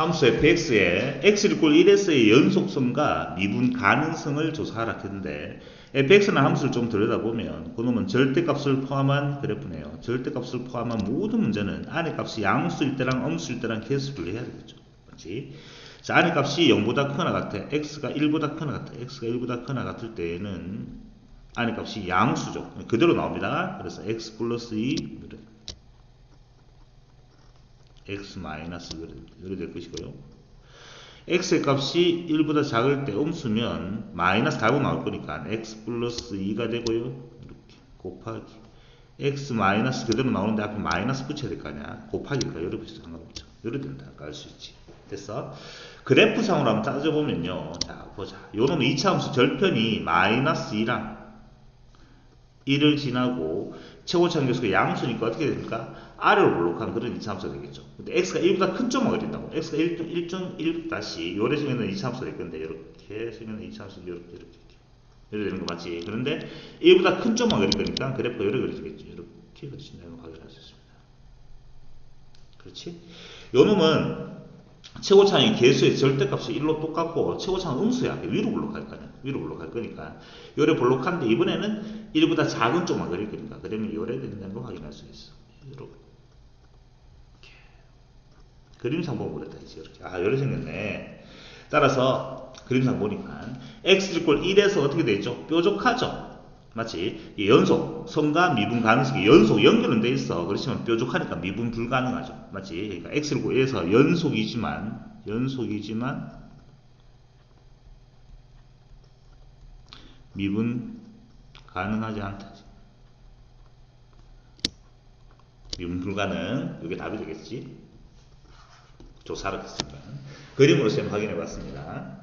함수 fx에 x 이꼴 1에서의 연속성과 미분 가능성을 조사하라 했는데 fx는 함수를 좀 들여다보면 그놈은 절대값을 포함한 그래프네요. 절대값을 포함한 모든 문제는 안의 값이 양수일 때랑 음수일 때랑 개수를 해야 되겠죠. 맞지? 자, 안의 값이 0보다 크거나 같아. x가 1보다 크거나 같아. x가 1보다 크거나 같을 때에는 안의 값이 양수죠. 그대로 나옵니다. 그래서 x 플러스 2 이래. X 마이너스 이래 될 것이고요. x의 값이 1보다 작을 때 음수면 마이너스 달고 나올 거니까 x 플러스 2가 되고요. 이렇게 곱하기 x 마이너스 그대로 나오는데 앞에 마이너스 붙여야 될 거 아니야. 곱하기니까 이렇게 붙여도 상관없죠. 이렇게 된다. 깔수 있지. 됐어? 그래프상으로 한번 따져보면요. 자, 보자. 요놈은 2차 함수 절편이 마이너스 2랑 1을 지나고 최고차 계수가 양수니까 어떻게 됩니까? 아래로 볼록한 그런 2차 함수가 되겠죠. 근데 x가 1보다 큰 점을 된다고. x가 1.1 다시 요래 생기는 2차 함수가 될 건데 이렇게 생기는 2차 함수 이렇게 이렇게 이렇게 이렇게 되는 거 맞지? 그런데 1보다 큰 점만 그릴 거니까 그래프가 이렇게 그려지겠죠. 이렇게 걸 확인할 수 있습니다. 그렇지? 요 놈은 최고차항이 개수의 절대값이 1로 똑같고 최고차항은 음수야. 위로 블록할 거냐. 위로 블록할 거니까. 요래 블록한데 이번에는 1보다 작은 쪽만 그릴 거니까. 그러면 요래 된다는 걸 확인할 수 있어. 이렇게. 그림상 보고 그랬다. 이제 이렇게. 아, 요래 생겼네. 따라서 그림상 보니까 x 꼴 1에서 어떻게 되죠? 뾰족하죠. 이 연속, 성과 미분 가능성이 연속 연결은 돼 있어. 그렇지만 뾰족하니까 미분 불가능하죠. 맞지? 그러니까 x를 구해서 연속이지만 연속이지만 미분 가능하지 않다. 미분 불가능. 이게 답이 되겠지? 조사를 했습니다. 그림으로 쌤 확인해 봤습니다.